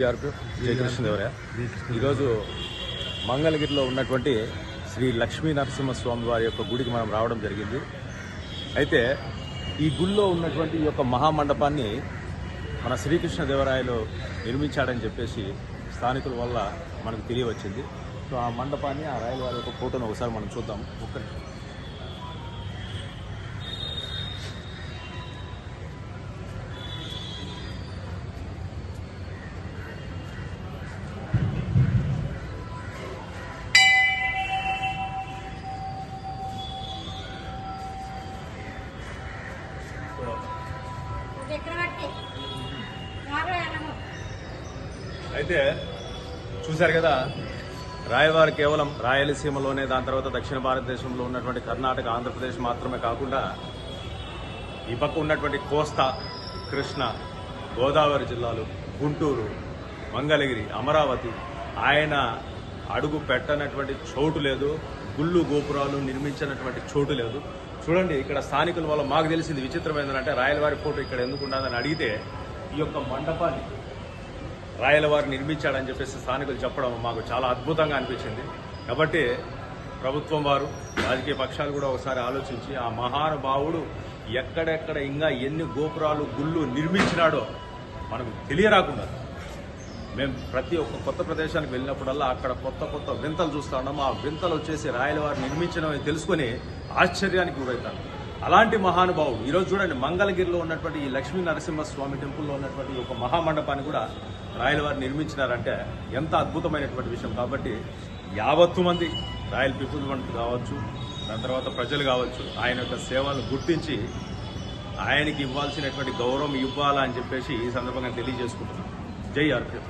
జయకృష్ణదేవరాయ ఈరోజు మంగళగిరిలో ఉన్నటువంటి శ్రీ లక్ష్మీ నరసింహస్వామి వారి యొక్క గుడికి మనం రావడం జరిగింది. అయితే ఈ గుడిలో ఉన్నటువంటి ఈ యొక్క మహామండపాన్ని మన శ్రీకృష్ణదేవరాయలు నిర్మించాడని చెప్పేసి స్థానికుల వల్ల మనకు తెలియవచ్చింది. సో ఆ మండపాన్ని ఆ రాయల వారి యొక్క ఫోటోను ఒకసారి మనం చూద్దాం. ఒక్క అయితే చూశారు కదా రాయవారు కేవలం రాయలసీమలోనే దాని తర్వాత దక్షిణ భారతదేశంలో ఉన్నటువంటి కర్ణాటక ఆంధ్రప్రదేశ్ మాత్రమే కాకుండా ఈ పక్క ఉన్నటువంటి కోస్తా కృష్ణ గోదావరి జిల్లాలు గుంటూరు మంగళగిరి అమరావతి ఆయన అడుగు పెట్టనటువంటి చోటు లేదు గుళ్ళు గోపురాలు నిర్మించినటువంటి చోటు లేదు. చూడండి ఇక్కడ స్థానికుల వల్ల మాకు తెలిసింది విచిత్రం ఏంటంటే రాయలవారి ఫోటో ఇక్కడ ఎందుకు ఉండదని అడిగితే ఈ యొక్క మండపాన్ని రాయలవారు నిర్మించాడని చెప్పేసి స్థానికులు చెప్పడం మాకు చాలా అద్భుతంగా అనిపించింది. కాబట్టి ప్రభుత్వం వారు రాజకీయ పక్షాలు కూడా ఒకసారి ఆలోచించి ఆ మహానుభావుడు ఎక్కడెక్కడ ఇంకా ఎన్ని గోపురాలు గుళ్ళు నిర్మించినాడో మనకు తెలియరాకుండా మేము ప్రతి ఒక్క కొత్త ప్రదేశానికి వెళ్ళినప్పుడల్లా అక్కడ కొత్త కొత్త వింతలు చూస్తా ఉన్నాము ఆ వింతలు వచ్చేసి రాయలవారు నిర్మించడం తెలుసుకొని ఆశ్చర్యానికి గురవుతాను అలాంటి మహానుభావుడు ఈరోజు చూడండి మంగళగిరిలో ఉన్నటువంటి ఈ లక్ష్మీ నరసింహస్వామి టెంపుల్లో ఉన్నటువంటి ఒక మహామండపాన్ని కూడా రాయలవారు నిర్మించినారంటే ఎంత అద్భుతమైనటువంటి విషయం. కాబట్టి యావత్తు మంది రాయల్ పీపుల్ వంటి కావచ్చు దాని తర్వాత ప్రజలు కావచ్చు ఆయన యొక్క సేవలను గుర్తించి ఆయనకి ఇవ్వాల్సినటువంటి గౌరవం ఇవ్వాలా అని చెప్పేసి ఈ సందర్భంగా తెలియజేసుకుంటున్నాను జై ఆర్పి